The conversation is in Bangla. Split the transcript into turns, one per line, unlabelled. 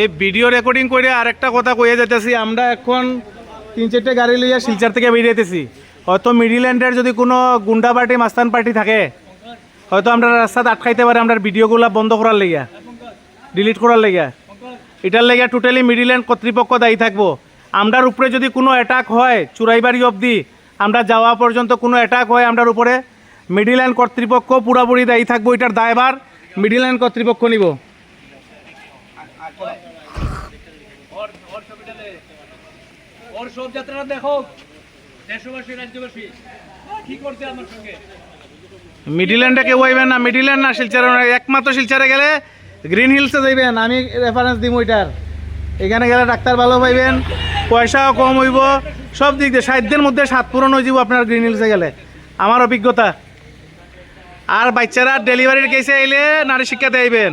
এই ভিডিও রেকর্ডিং করে আরেকটা কথা কইয়ে যেতেছি আমরা এখন তিন চারটে গাড়ি লইয়া শিলচার থেকে বেরিয়েতেছি হয়তো মিডিল্যান্ডের যদি কোনো গুন্ডা পার্টি মাস্তান পার্টি থাকে, হয়তো আমরা রাস্তাতে আটকাইতে পারে আমরা ভিডিওগুলো বন্ধ করার লেগা ডিলিট করার লেগা এটার লেগে টোটালি মিডিল্যান্ড কর্তৃপক্ষ দায়ী থাকব। আমরার উপরে যদি কোনো অ্যাটাক হয়, চুরাইবাড়ি অবধি, আমরা যাওয়া পর্যন্ত কোনো অ্যাটাক হয়, আমরার উপরে মিডিল্যান্ড কর্তৃপক্ষ পুরাপুরি দায়ী থাকব, এটার দায়ভার মিডিল্যান্ড কর্তৃপক্ষ নিব।
ওর সব যাত্রাটা দেখো। দেশবাসী, রাজ্যবাসী, কি করছে আমার সঙ্গে?
মিডিল্যান্ডে কেউ আইবেন না, মিডিল্যান্ড না শিলচারে একমাত্র শিলচারে গেলে গ্রিন হিলসে যাইবেন। আমি রেফারেন্স দিম ওইটার। এখানে গেলে ডাক্তার ভালো পাইবেন, পয়সাও কম হইব। সব দিক দিয়ে সাধ্যের মধ্যে সাত পূরণ হয়ে যাব আপনার গ্রিন হিলসে গেলে। আমার অভিজ্ঞতা। আর বাচ্চারা ডেলিভারির কেসে আইলে নারী শিক্ষাতে আইবেন।